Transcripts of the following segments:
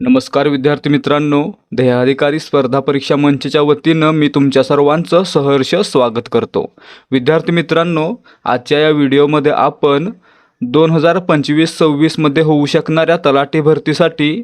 नमस्कार विद्यार्थी मित्रांनो ध्येयाधिकारी स्पर्धा परीक्षा मंचच्या वतीनं मी तुमच्या सर्वांचं सहर्ष स्वागत करतो. विद्यार्थी मित्रांनो आजच्या या व्हिडिओमध्ये आपण दोन हजार पंचवीस सव्वीसमध्ये होऊ शकणाऱ्या तलाठी भरतीसाठी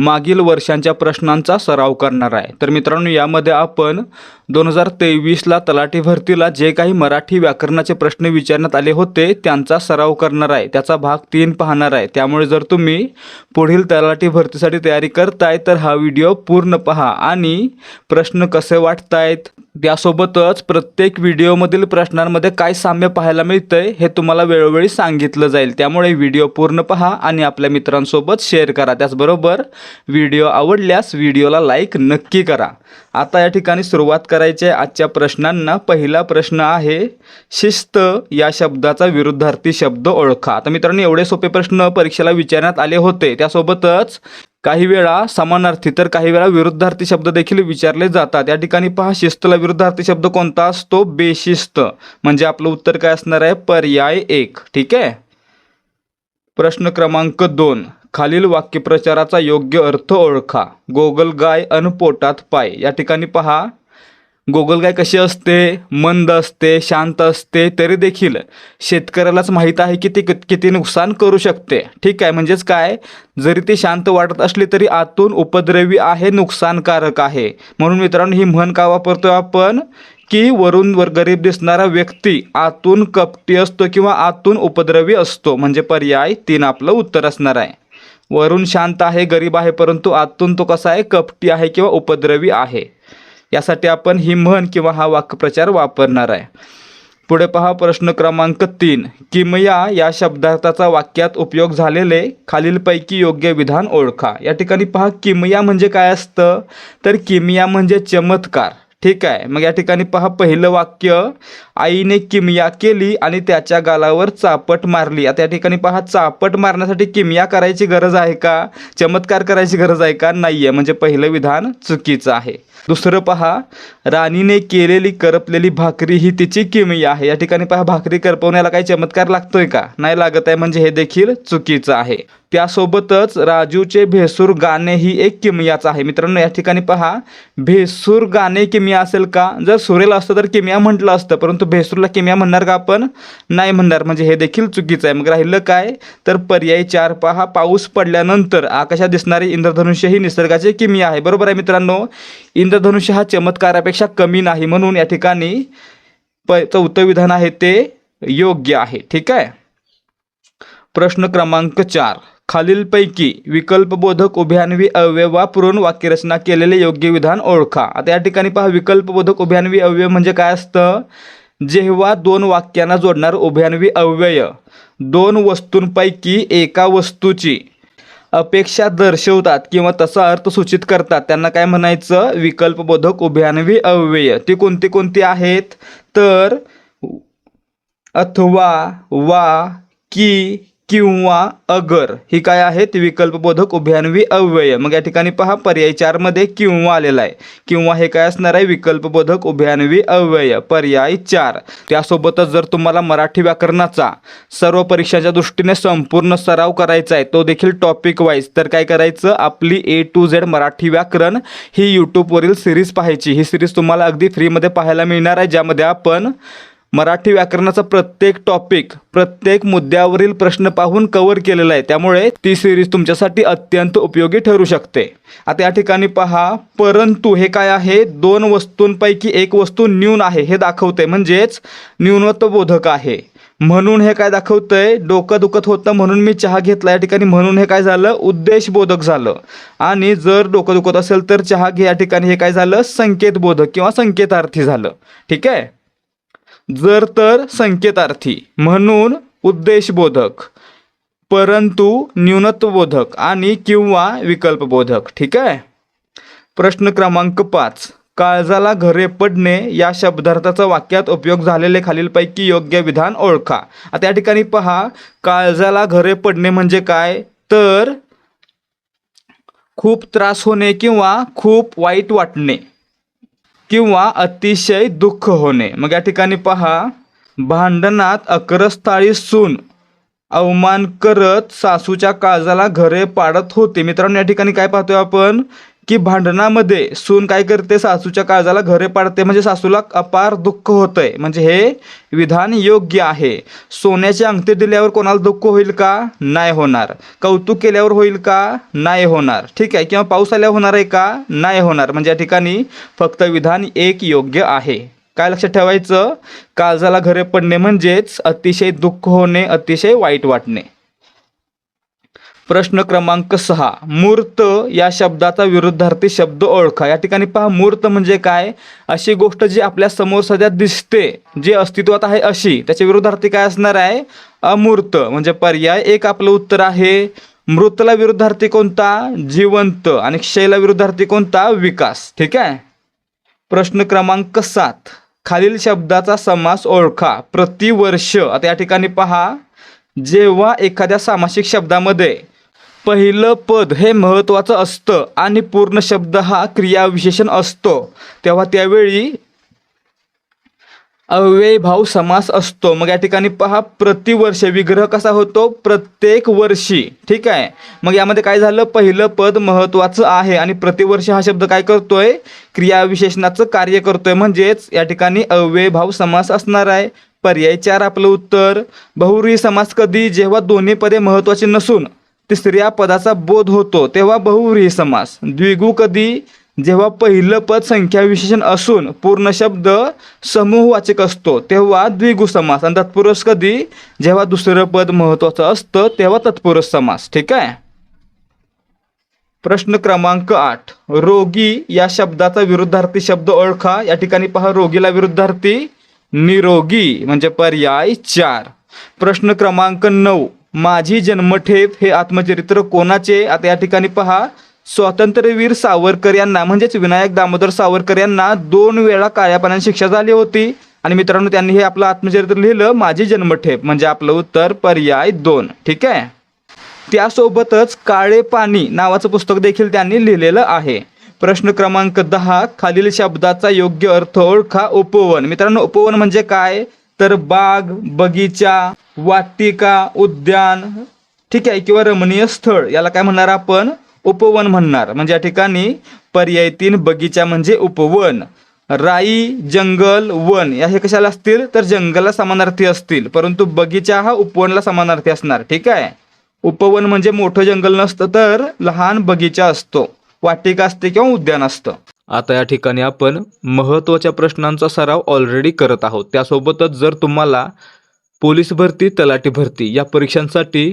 मागील वर्षांच्या प्रश्नांचा सराव करणार आहे. तर मित्रांनो यामध्ये आपण दोन हजार तेवीसला तलाठी भरतीला जे काही मराठी व्याकरणाचे प्रश्न विचारण्यात आले होते त्यांचा सराव करणार आहे. त्याचा भाग तीन पाहणार आहे. त्यामुळे जर तुम्ही पुढील तलाठी भरतीसाठी तयारी करताय तर हा व्हिडिओ पूर्ण पहा आणि प्रश्न कसे वाटतायत त्यासोबतच प्रत्येक व्हिडिओमधील प्रश्नांमध्ये काय साम्य पाहायला मिळतंय हे तुम्हाला वेळोवेळी सांगितलं जाईल. त्यामुळे व्हिडिओ पूर्ण पहा आणि आपल्या मित्रांसोबत शेअर करा. त्याचबरोबर व्हिडिओ आवडल्यास व्हिडिओला लाईक नक्की करा. आता या ठिकाणी सुरुवात करायची आहे आजच्या प्रश्नांना. पहिला प्रश्न आहे शिस्त या शब्दाचा विरुद्धार्थी शब्द ओळखा. आता मित्रांनो एवढे सोपे प्रश्न परीक्षेला विचारण्यात आले होते. त्यासोबतच काही वेळा समानार्थी तर काही वेळा विरुद्धार्थी शब्द देखील विचारले जातात. या ठिकाणी पहा शिस्तला विरुद्धार्थी शब्द कोणता असतो? बेशिस्त. म्हणजे आपलं उत्तर काय असणार आहे? पर्याय एक. ठीक आहे? प्रश्न क्रमांक दोन. खालील वाक्यप्रचाराचा योग्य अर्थ ओळखा. गोगलगाय अन पोटात पाय. या ठिकाणी पहा गोगलगाय कशी असते मंद असते शांत असते तरी देखील शेतकऱ्यालाच माहीत आहे की ती कित- किती नुकसान करू शकते. ठीक आहे म्हणजेच काय? जरी ती शांत वाटत असली तरी आतून उपद्रवी आहे नुकसानकारक आहे. म्हणून मित्रांनो ही म्हण का वापरतो आपण? की वरून वर गरीब दिसणारा व्यक्ती आतून कपटी असतो किंवा आतून उपद्रवी असतो. म्हणजे पर्याय तीन आपलं उत्तर असणार आहे. वरून शांत आहे गरीब आहे परंतु आतून तो कसा आहे? कपटी आहे किंवा उपद्रवी आहे. यासाठी आपण ही म्हण किंवा हा वाक्प्रचार वापरणार आहे. पुढे पहा प्रश्न क्रमांक तीन. किमया या शब्दार्थाचा वाक्यात उपयोग झालेले खालीलपैकी योग्य विधान ओळखा. या ठिकाणी पहा किमया म्हणजे काय असतं? तर किमया म्हणजे चमत्कार. ठीक आहे. मग या ठिकाणी पहा पहिलं वाक्य आईने किमया केली आणि त्याच्या गालावर चापट मारली. आता या ठिकाणी पहा चापट मारण्यासाठी किमया करायची गरज आहे का? चमत्कार करायची गरज आहे का? नाही आहे म्हणजे पहिलं विधान चुकीचं आहे. दुसरं पहा राणीने केलेली करपलेली भाकरी ही तिची किमया आहे. या ठिकाणी पहा भाकरी करपवण्याला काही चमत्कार लागतोय का? नाही लागत आहे. म्हणजे हे देखील चुकीचं आहे. त्यासोबतच राजूचे भेसूर गाणे ही एक किमयाच आहे. मित्रांनो या ठिकाणी पहा भेसूर गाणे किमया असेल का? जर सुरेल असतं तर किमया म्हटलं असतं परंतु भेसूरला किमया म्हणणार का आपण? नाही म्हणणार. म्हणजे हे देखील चुकीचं आहे. मग राहिलं काय? तर पर्याय चार पहा. पाऊस पडल्यानंतर आकाशात दिसणारे इंद्रधनुष्य ही निसर्गाचे किमया आहे. बरोबर आहे मित्रांनो? इंद्रधनुष्य हा चमत्कारापेक्षा कमी नाही. म्हणून या ठिकाणी प चौथं विधान आहे ते योग्य आहे. ठीक आहे? प्रश्न क्रमांक चार. खालीलपैकी विकल्पबोधक उभ्यान्वी अव्यय वापरून वाक्यरचना केलेले योग्य विधान ओळखा. आता या ठिकाणी पहा विकल्पबोधक उभ्यान्वी अव्यय म्हणजे काय असतं? जेव्हा दोन वाक्यांना जोडणार उभ्यान्वी अव्यय. दोन वस्तूंपैकी एका वस्तूची अपेक्षा दर्शवतात किंवा तसा अर्थ सूचित करतात. त्यांना काय म्हणायचं? विकल्पबोधक उभ्यान्वी अव्यय. ती कोणती कोणती आहेत? तर अथवा वा की किंवा अगर. ही काय आहेत? विकल्पबोधक उभयान्वी अव्यय. मग या ठिकाणी पहा पर्याय चारमध्ये किंवा आलेला आहे. किंवा हे काय असणार आहे? विकल्पबोधक उभयान्वी अव्यय. पर्याय चार. त्यासोबतच जर तुम्हाला मराठी व्याकरणाचा सर्व परीक्षांच्या दृष्टीने संपूर्ण सराव करायचा आहे तो देखील टॉपिक वाईज तर काय करायचं? आपली ए टू झेड मराठी व्याकरण ही यूट्यूबवरील सिरीज पाहायची. ही सिरीज तुम्हाला अगदी फ्रीमध्ये पाहायला मिळणार आहे ज्यामध्ये आपण मराठी व्याकरणाचा प्रत्येक टॉपिक प्रत्येक मुद्द्यावरील प्रश्न पाहून कव्हर केलेला आहे. त्यामुळे ती सिरीज तुमच्यासाठी अत्यंत उपयोगी ठरू शकते. आता या ठिकाणी पहा परंतु हे काय आहे? दोन वस्तूंपैकी एक वस्तू न्यून आहे. हे दाखवते म्हणजेच न्यूनत्वबोधक आहे. म्हणून हे काय दाखवतंय? डोकं दुखत होतं म्हणून मी चहा घेतला. या ठिकाणी म्हणून हे काय झालं? उद्देशबोधक झालं. आणि जर डोकं दुखत असेल तर चहा घे या ठिकाणी हे काय झालं? संकेतबोधक किंवा संकेतार्थी झालं. ठीक आहे? जर तर संकेतार्थी म्हणून उद्देशबोधक परंतु न्यूनत्वबोधक आणि किंवा विकल्पबोधक ठीक आहे? प्रश्न क्रमांक पाच काळजाला घरे पडणे या शब्दार्थाचा वाक्यात उपयोग झालेले खालीलपैकी योग्य विधान ओळखा. आता या ठिकाणी पहा काळजाला घरे पडणे म्हणजे काय? तर खूप त्रास होणे किंवा खूप वाईट वाटणे. किंवा अतिशय दुःख होणे. मग या ठिकाणी पहा भांडणात अकरस्थाळी सून अवमान करत सासूच्या काळजाला घरे पाडत होते. मित्रांनो या ठिकाणी काय पाहतोय आपण? की भांडणामध्ये सून काय करते? सासूच्या काळजाला घरे पाडते. म्हणजे सासूला अपार दुःख होतंय. म्हणजे हे विधान योग्य आहे. सोन्याची अंगठी दिल्यावर कोणाला दुःख होईल का? नाही होणार. कौतुक केल्यावर होईल का? नाही होणार. ठीक आहे. किंवा पाऊस आल्यावर होणार आहे का? नाही होणार. म्हणजे या ठिकाणी फक्त विधान एक योग्य आहे. काय लक्षात ठेवायचं? काळजाला घरे पडणे म्हणजेच अतिशय दुःख होणे अतिशय वाईट वाटणे. प्रश्न क्रमांक सहा. मूर्त या शब्दाचा विरुद्धार्थी शब्द ओळखा. या ठिकाणी पहा मूर्त म्हणजे काय? अशी गोष्ट जी आपल्यासमोर सध्या दिसते जी अस्तित्वात आहे अशी. त्याच्या विरुद्धार्थी काय असणार आहे? अमूर्त. म्हणजे पर्याय. एक आपलं उत्तर आहे मृतला विरुद्धार्थी कोणता? जिवंत. आणि क्षयला विरुद्धार्थी कोणता? विकास. ठीक आहे? प्रश्न क्रमांक सात. खालील शब्दाचा समास ओळखा. प्रतिवर्ष. आता या ठिकाणी पहा जेव्हा एखाद्या सामासिक शब्दामध्ये पहिलं पद हे महत्त्वाचं असतं आणि पूर्ण शब्द हा क्रियाविशेषण असतो. तेव्हा त्यावेळी अव्ययभाव समास असतो. मग या ठिकाणी पहा प्रतिवर्ष विग्रह कसा होतो? प्रत्येक वर्षी. ठीक आहे? मग यामध्ये काय झालं? पहिलं पद महत्त्वाचं आहे आणि प्रतिवर्ष हा शब्द काय करतोय? क्रियाविशेषणाचं कार्य करतोय. म्हणजेच या ठिकाणी अव्ययभाव समास असणार आहे. पर्याय चार आपलं उत्तर. बहुरी समास कधी? जेव्हा दोन्ही पदे महत्त्वाचे नसून. तिसऱ्या पदाचा बोध होतो तेव्हा बहुव्रीही समास. द्विगु कधी? जेव्हा पहिलं पद संख्या विशेषण असून पूर्ण शब्द समूहवाचक असतो तेव्हा द्विगु समास. आणि तत्पुरुष कधी? जेव्हा दुसरं पद महत्त्वाचं असतं तेव्हा तत्पुरुष समास. ठीक आहे? प्रश्न क्रमांक आठ. रोगी या शब्दाचा विरुद्धार्थी शब्द ओळखा. या ठिकाणी पहा रोगीला विरुद्धार्थी निरोगी म्हणजे पर्याय चार. प्रश्न क्रमांक नऊ. माझी जन्मठेप हे आत्मचरित्र कोणाचे? आता या ठिकाणी पहा. स्वातंत्र्यवीर सावरकर यांना म्हणजेच विनायक दामोदर सावरकर यांना दोन वेळा काळ्या शिक्षा झाली होती. आणि मित्रांनो त्यांनी हे आपलं आत्मचरित्र लिहिलं माझी जन्मठेप म्हणजे आपलं उत्तर पर्याय दोन. ठीक आहे? त्यासोबतच काळे पाणी नावाचं पुस्तक देखील त्यांनी लिहिलेलं आहे. प्रश्न क्रमांक दहा खालील शब्दाचा योग्य अर्थ ओळखा. उपवन. मित्रांनो उपवन म्हणजे काय? तर बाग बगीचा वाटिका उद्यान ठीक आहे किंवा रमणीय स्थळ याला काय म्हणणार आपण? उपवन म्हणणार. म्हणजे या ठिकाणी पर्याय तीन बगीचा म्हणजे उपवन. राई जंगल वन या हे कशाला असतील? तर जंगलला समानार्थी असतील. परंतु बगीचा हा उपवनला समानार्थी असणार ठीक आहे? उपवन म्हणजे मोठं जंगल नसतं तर लहान बगीचा असतो. वाटिका असते किंवा उद्यान असतं. आता या ठिकाणी आपण महत्त्वाच्या प्रश्नांचा सराव ऑलरेडी करत आहोत. त्यासोबतच जर तुम्हाला पोलीस भरती तलाठी भरती या परीक्षांसाठी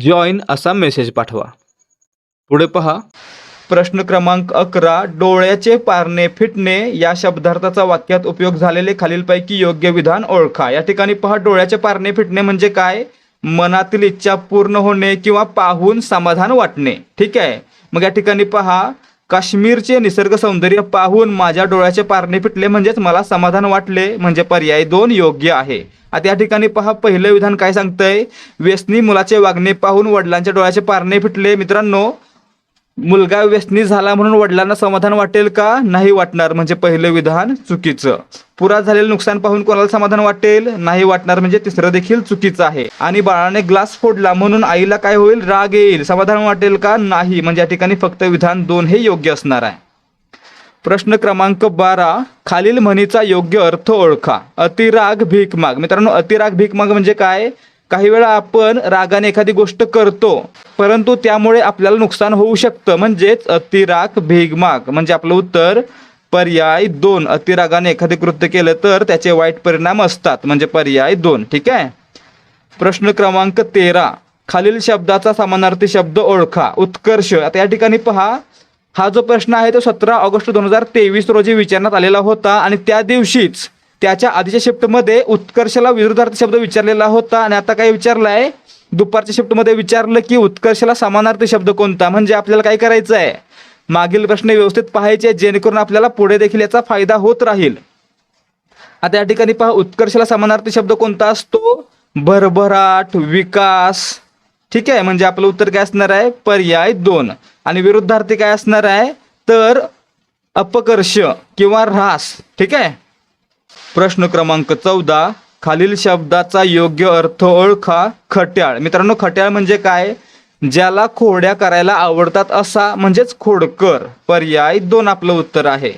जॉईन असा मेसेज पाठवा. पुढे पहा. प्रश्न क्रमांक अकरा डोळ्याचे पारणे फिटणे या शब्दार्थाचा वाक्यात उपयोग झालेले खालीलपैकी योग्य विधान ओळखा. या ठिकाणी पहा डोळ्याचे पारणे फिटणे म्हणजे काय? मनातील इच्छा पूर्ण होणे किंवा पाहून समाधान वाटणे. ठीक आहे? मग या ठिकाणी पहा काश्मीरचे निसर्ग सौंदर्य पाहून माझ्या डोळ्याचे पारणे फिटले म्हणजेच मला समाधान वाटले म्हणजे पर्याय दोन योग्य आहे. आता या ठिकाणी पहा पहिलं विधान काय सांगतंय? व्यसनी मुलाचे वागणे पाहून वडिलांच्या डोळ्याचे पारणे फिटले. मित्रांनो मुलगा व्यसनी झाला म्हणून वडिलांना समाधान वाटेल का? नाही वाटणार. म्हणजे पहिलं विधान चुकीचं. पुरा झालेलं नुकसान पाहून कोणाला समाधान वाटेल? नाही वाटणार. म्हणजे तिसरं देखील चुकीचं आहे. आणि बाळाने ग्लास फोडला म्हणून आईला काय होईल? राग येईल. समाधान वाटेल का? नाही. म्हणजे या ठिकाणी फक्त विधान दोन हे योग्य असणार आहे. प्रश्न क्रमांक बारा. खालील म्हणीचा योग्य अर्थ ओळखा. अतिराग भीक माग. मित्रांनो अतिराग भीक माग म्हणजे काय? काही वेळा आपण रागाने एखादी गोष्ट करतो परंतु त्यामुळे आपल्याला नुकसान होऊ शकतं. म्हणजेच अतिराग भेगमाग. म्हणजे आपलं उत्तर पर्याय दोन. अतिरागाने एखादे कृत्य केलं तर त्याचे वाईट परिणाम असतात. म्हणजे पर्याय दोन. ठीक आहे? प्रश्न क्रमांक तेरा. खालील शब्दाचा समानार्थी शब्द ओळखा. उत्कर्ष. आता या ठिकाणी पहा. हा जो प्रश्न आहे तो सतरा ऑगस्ट दोन हजार तेवीस रोजी विचारण्यात आलेला होता आणि त्या दिवशीच त्याच्या आधीच्या शिफ्टमध्ये उत्कर्षला विरुद्धार्थी शब्द विचारलेला होता आणि आता काय विचारलाय? दुपारच्या शिफ्टमध्ये विचारलं की उत्कर्षला समानार्थी शब्द कोणता? म्हणजे आपल्याला काय करायचं आहे मागील प्रश्न व्यवस्थित पाहायचे जेणेकरून आपल्याला पुढे देखील याचा फायदा होत राहील. आता या ठिकाणी पहा उत्कर्षला समानार्थी शब्द कोणता असतो? भरभराट विकास. ठीक आहे म्हणजे आपलं उत्तर काय असणार आहे? पर्याय दोन. आणि विरुद्धार्थी काय असणार आहे? तर अपकर्ष किंवा ऱ्हास. ठीक आहे? प्रश्न क्रमांक चौदा खालील शब्दाचा योग्य अर्थ ओळखा खट्याळ. मित्रांनो खट्याळ म्हणजे काय? ज्याला खोड्या करायला आवडतात असा म्हणजेच खोडकर. पर्याय दोन आपलं उत्तर आहे.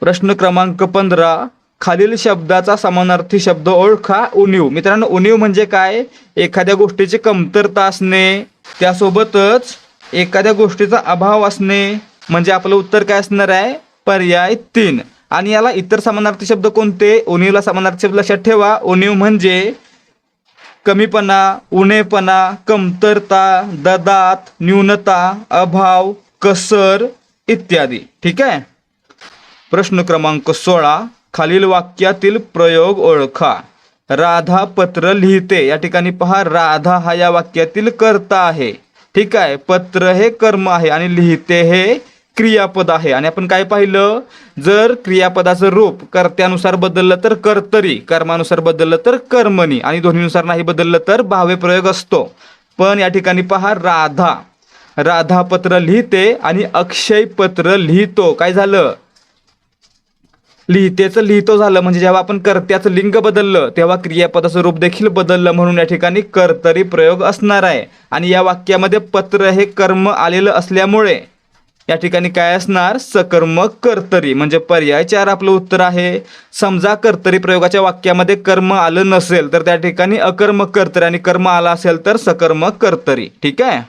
प्रश्न क्रमांक पंधरा खालील शब्दाचा समानार्थी शब्द ओळखा उणीव. मित्रांनो उणीव म्हणजे काय? एखाद्या गोष्टीची कमतरता असणे त्यासोबतच एखाद्या गोष्टीचा अभाव असणे. म्हणजे आपलं उत्तर काय असणार आहे? पर्याय तीन. आणि याला इतर समानार्थी शब्द कोणते? उणीवला समानार्थी शब्द लक्षात ठेवा. उणीव म्हणजे कमीपणा उणेपणा कमतरता ददात न्यूनता अभाव कसर इत्यादी. ठीक आहे? प्रश्न क्रमांक सोळा. खालील वाक्यातील प्रयोग ओळखा. राधा पत्र लिहिते. या ठिकाणी पहा राधा हा या वाक्यातील कर्ता आहे. ठीक आहे? पत्र हे कर्म आहे आणि लिहिते हे क्रियापद आहे. आणि आपण काय पाहिलं? जर क्रियापदाचं रूप कर्त्यानुसार बदललं तर कर्तरी कर्मानुसार बदललं तर कर्मणी आणि दोन्हीनुसार नाही बदललं तर भावे प्रयोग असतो. पण या ठिकाणी पहा राधा. राधा पत्र लिहिते आणि अक्षय पत्र लिहितो. काय झालं? लिहितेचं लिहितो झालं. म्हणजे जेव्हा आपण कर्त्याचं लिंग बदललं तेव्हा क्रियापदाचं रूप देखील बदललं. म्हणून या ठिकाणी कर्तरी प्रयोग असणार आहे. आणि या वाक्यामध्ये पत्र हे कर्म आलेलं असल्यामुळे या ठिकाणी काय असणार? सकर्मक कर्तरी. म्हणजे पर्याय चार आपलं उत्तर आहे. समजा कर्तरी प्रयोगाच्या वाक्यामध्ये कर्म आलं नसेल तर त्या ठिकाणी अकर्मक कर्तरी आणि कर्म आला असेल तर सकर्मक कर्तरी. ठीक आहे?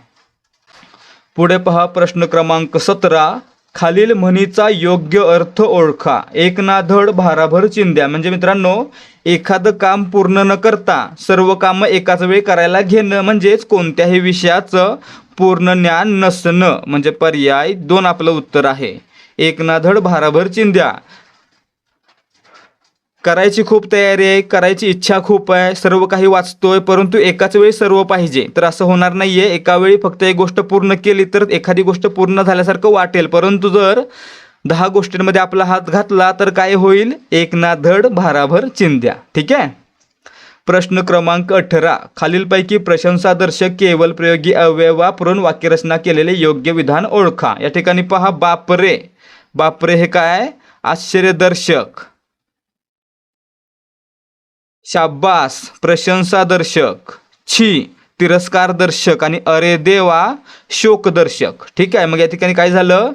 पुढे पहा प्रश्न क्रमांक सतरा. खालील म्हणीचा योग्य अर्थ ओळखा. एक नाधड भाराभर चिंध्या. म्हणजे मित्रांनो एखादं काम पूर्ण न करता सर्व कामं एकाच वेळी करायला घेणं म्हणजेच कोणत्याही विषयाचं पूर्ण ज्ञान नसणं. म्हणजे पर्याय दोन आपलं उत्तर आहे. एक नाधड भाराभर चिंध्या. करायची खूप तयारी आहे करायची इच्छा खूप आहे सर्व काही वाचतोय परंतु एकाच वेळी सर्व पाहिजे. तर असं होणार नाहीये एका वेळी फक्त एक गोष्ट पूर्ण केली तर एखादी गोष्ट पूर्ण झाल्यासारखं वाटेल. परंतु जर दहा गोष्टींमध्ये आपला हात घातला तर काय होईल? एक ना धड भाराभर चिंध्या. ठीक आहे? प्रश्न क्रमांक अठरा. खालीलपैकी प्रशंसादर्शक केवल प्रयोगी अवयव वापरून वाक्यरचना केलेले योग्य विधान ओळखा. या ठिकाणी पहा बापरे. बापरे हे काय? आश्चर्यदर्शक. शाब्बास प्रशंसादर्शक छी तिरस्कारदर्शक आणि अरे देवा शोकदर्शक. ठीक आहे मग या ठिकाणी काय झालं?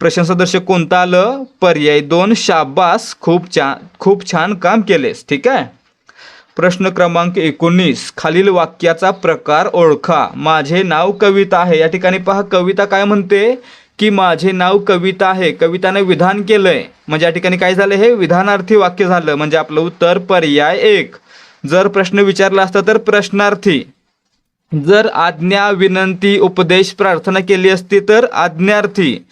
प्रशंसादर्शक कोणतं आलं? पर्याय दोन शाब्बास खूप छान खूप छान काम केलेस. ठीक आहे? प्रश्न क्रमांक एकोणीस खालील वाक्याचा प्रकार ओळखा. माझे नाव कविता आहे. या ठिकाणी पहा कविता काय म्हणते? की माझे नाव कविता आहे. कविताने विधान केलंय. म्हणजे या ठिकाणी काय झालं? हे विधानार्थी वाक्य झालं. म्हणजे आपलं उत्तर पर्याय एक. जर प्रश्न विचारला असता तर प्रश्नार्थी. जर आज्ञा विनंती उपदेश प्रार्थना केली असती तर आज्ञार्थी.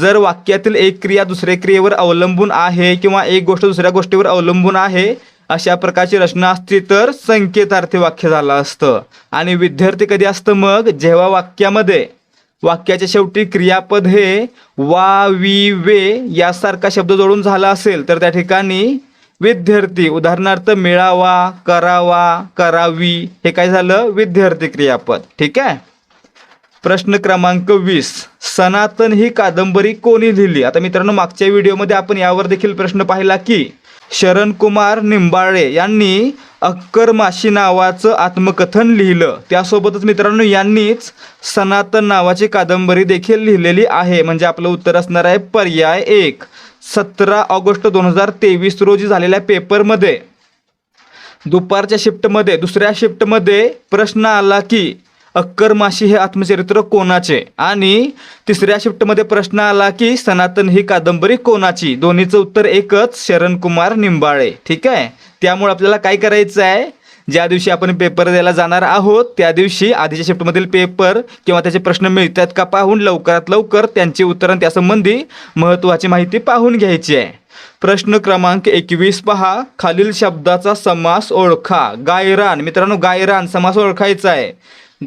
जर वाक्यातील एक क्रिया दुसऱ्या क्रियेवर अवलंबून आहे किंवा एक गोष्ट दुसऱ्या गोष्टीवर अवलंबून आहे अशा प्रकारची रचना असती तर संकेतार्थी वाक्य झालं असतं. आणि विद्यार्थी कधी असतं मग? जेव्हा वाक्यामध्ये. वाक्याच्या शेवटी क्रियापद हे वा वी वे यासारखा शब्द जोडून झाला असेल तर त्या ठिकाणी विद्यार्थी उदाहरणार्थ मिळावा करावा करावी हे काय झालं? विद्यार्थी क्रियापद. ठीक आहे? प्रश्न क्रमांक वीस. सनातन ही कादंबरी कोणी लिहिली? आता मित्रांनो मागच्या व्हिडिओमध्ये आपण यावर देखील प्रश्न पाहिला की शरणकुमार निंबाळे यांनी अक्कर माशी नावाचं आत्मकथन लिहिलं. त्यासोबतच मित्रांनो यांनीच सनातन नावाची कादंबरी देखील लिहिलेली आहे. म्हणजे आपलं उत्तर असणार आहे पर्याय एक. सतरा ऑगस्ट दोन हजार तेवीस रोजी झालेल्या पेपरमध्ये दुपारच्या शिफ्टमध्ये दुसऱ्या शिफ्टमध्ये प्रश्न आला की अक्कर माशी हे आत्मचरित्र कोणाचे? आणि तिसऱ्या शिफ्टमध्ये प्रश्न आला की सनातन ही कादंबरी कोणाची? दोन्हीचं उत्तर एकच शरणकुमार निंबाळे. ठीक आहे? त्यामुळे आपल्याला काय करायचं आहे? ज्या दिवशी आपण पेपर द्यायला जाणार आहोत त्या दिवशी आधीच्या शिफ्टमधील पेपर किंवा त्याचे प्रश्न मिळतात का पाहून लवकरात लवकर त्यांची उत्तरं त्यासंबंधी महत्त्वाची माहिती पाहून घ्यायची आहे. प्रश्न क्रमांक एकवीस पहा. खालील शब्दाचा समास ओळखा. गायरान. मित्रांनो गायरान समास ओळखायचा आहे.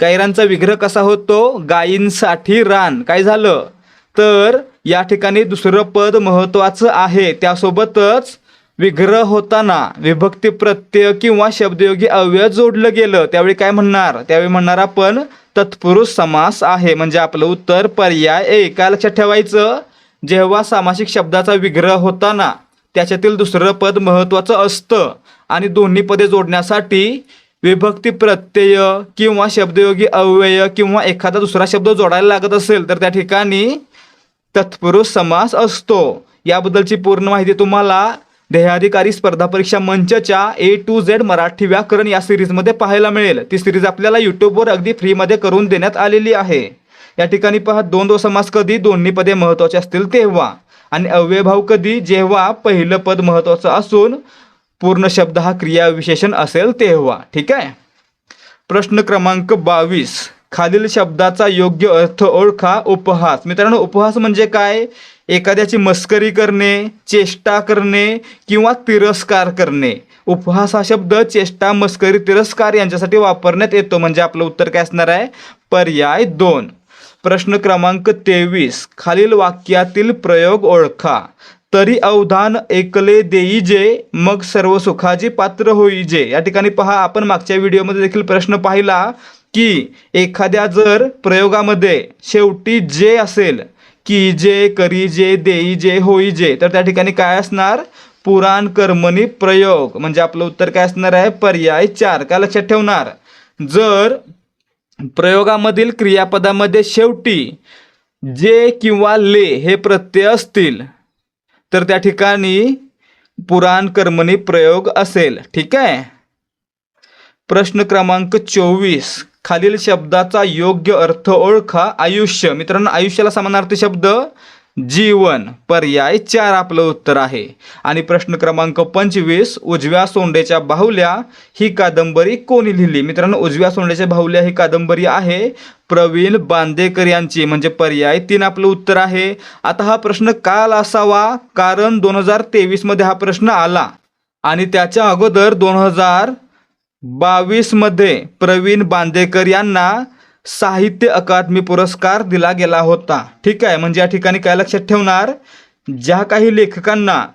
गायरांचा विग्रह कसा होतो? गायींसाठी रान. काय झालं? तर या ठिकाणी दुसरं पद महत्त्वाचं आहे. त्यासोबतच विग्रह होताना विभक्ती प्रत्यय किंवा शब्दयोगी अव्यय जोडलं गेलं. त्यावेळी काय म्हणणार? त्यावेळी म्हणणार आपण तत्पुरुष समास आहे. म्हणजे आपलं उत्तर पर्याय ए. काय लक्षात ठेवायचं? जेव्हा सामासिक शब्दाचा विग्रह होताना त्याच्यातील दुसरं पद महत्त्वाचं असतं. आणि दोन्ही पदे जोडण्यासाठी विभक्ती प्रत्यय किंवा शब्दयोगी अव्यय किंवा एखादा दुसरा शब्द जोडायला लागत असेल तर त्या ठिकाणी तत्पुरुष समास असतो. याबद्दलची पूर्ण माहिती तुम्हाला देहाधिकारी स्पर्धा परीक्षा मंचच्या ए टू झेड मराठी व्याकरण या सिरीजमध्ये पाहायला मिळेल. ती सिरीज आपल्याला यूट्यूबवर अगदी फ्रीमध्ये करून देण्यात आलेली आहे. या ठिकाणी पहा दोन दो समास कधी दोन्ही पदे महत्त्वाचे असतील तेव्हा. आणि अव्ययभाव कधी जेव्हा पहिलं पद महत्त्वाचं असून पूर्ण शब्द हा क्रियाविशेषण असेल तेव्हा ठीक आहे? प्रश्न क्रमांक बावीस. खालील शब्दाचा योग्य अर्थ ओळखा उपहास. मित्रांनो उपहास म्हणजे काय? एखाद्याची मस्करी करणे चेष्टा करणे किंवा तिरस्कार करणे. उपहास हा शब्द चेष्टा मस्करी तिरस्कार यांच्यासाठी वापरण्यात येतो. म्हणजे आपलं उत्तर काय असणार आहे? पर्याय दोन. प्रश्न क्रमांक तेवीस. खालील वाक्यातील प्रयोग ओळखा. तरी अवधान एकले देई जे मग सर्व सुखाची पात्र होई जे या ठिकाणी पहा आपण मागच्या व्हिडिओमध्ये देखील प्रश्न पाहिला की एखाद्या जर प्रयोगामध्ये शेवटी जे असेल की जे करी जे देई जे होई जे तर त्या ठिकाणी काय असणार? पुराण कर्मणी प्रयोग. म्हणजे आपलं उत्तर काय असणार आहे? पर्याय चार. काय लक्षात ठेवणार? जर प्रयोगामधील क्रियापदामध्ये शेवटी जे किंवा ले हे प्रत्यय असतील तर त्या ठिकाणी पुराण कर्मणी प्रयोग असेल. ठीक आहे? प्रश्न क्रमांक चोवीस. खालील शब्दाचा योग्य अर्थ ओळखा. आयुष्य. मित्रांनो आयुष्याला समानार्थी शब्द जीवन पर्याय चार आपलं उत्तर आहे. आणि प्रश्न क्रमांक पंचवीस उजव्या सोंडेच्या बाहुल्या ही कादंबरी कोणी लिहिली? मित्रांनो उजव्या सोंडेच्या बाहुल्या ही कादंबरी आहे प्रवीण बांदेकर यांची. म्हणजे पर्याय तीन आपलं उत्तर आहे. आता हा प्रश्न काल असावा कारण दोन हजार तेवीसमध्ये हा प्रश्न आला. आणि त्याच्या अगोदर दोन हजार बावीसमध्ये प्रवीण बांदेकर यांना साहित्य अकादमी पुरस्कार दिला गेला होता. ठीक आहे म्हणजे या ठिकाणी काय लक्षात ठेवणार? ज्या काही लेखकांना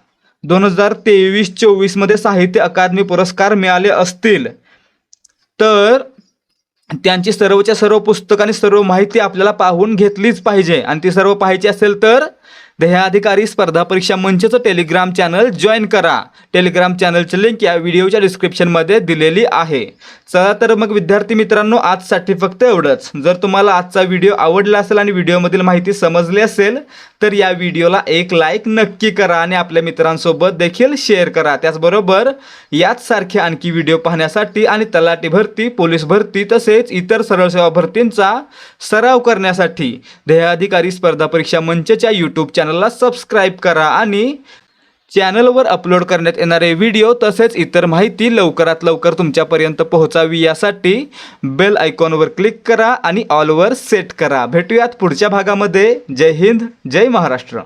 दोन हजार तेवीस चोवीसमध्ये साहित्य अकादमी पुरस्कार मिळाले असतील तर त्यांची सर्वच्या सर्व पुस्तक आणि सर्व माहिती आपल्याला पाहून घेतलीच पाहिजे. आणि ती सर्व पाहायची असेल तर ध्येयाधिकारी स्पर्धा परीक्षा मंचचं टेलिग्राम चॅनल जॉईन करा. टेलिग्राम चॅनलची लिंक या व्हिडिओच्या डिस्क्रिप्शनमध्ये दिलेली आहे. चला तर मग विद्यार्थी मित्रांनो आजसाठी फक्त एवढंच. जर तुम्हाला आजचा व्हिडिओ आवडला असेल आणि व्हिडिओमधील माहिती समजली असेल तर या व्हिडिओला एक लाईक नक्की करा आणि आपल्या मित्रांसोबत देखील शेअर करा. त्याचबरोबर याचसारखे आणखी व्हिडिओ पाहण्यासाठी आणि तलाठी भरती पोलीस भरती तसेच इतर सरळ सेवा भरतींचा सराव करण्यासाठी ध्येयाधिकारी स्पर्धा परीक्षा मंचच्या यूट्यूब चॅनल चॅनलला सबस्क्राईब करा आणि चॅनलवर अपलोड करण्यात येणारे व्हिडिओ तसेच इतर माहिती लवकरात लवकर तुमच्यापर्यंत पोहोचावी यासाठी बेल आयकॉनवर क्लिक करा आणि ऑलवर सेट करा. भेटूयात पुढच्या भागामध्ये. जय हिंद जय महाराष्ट्र.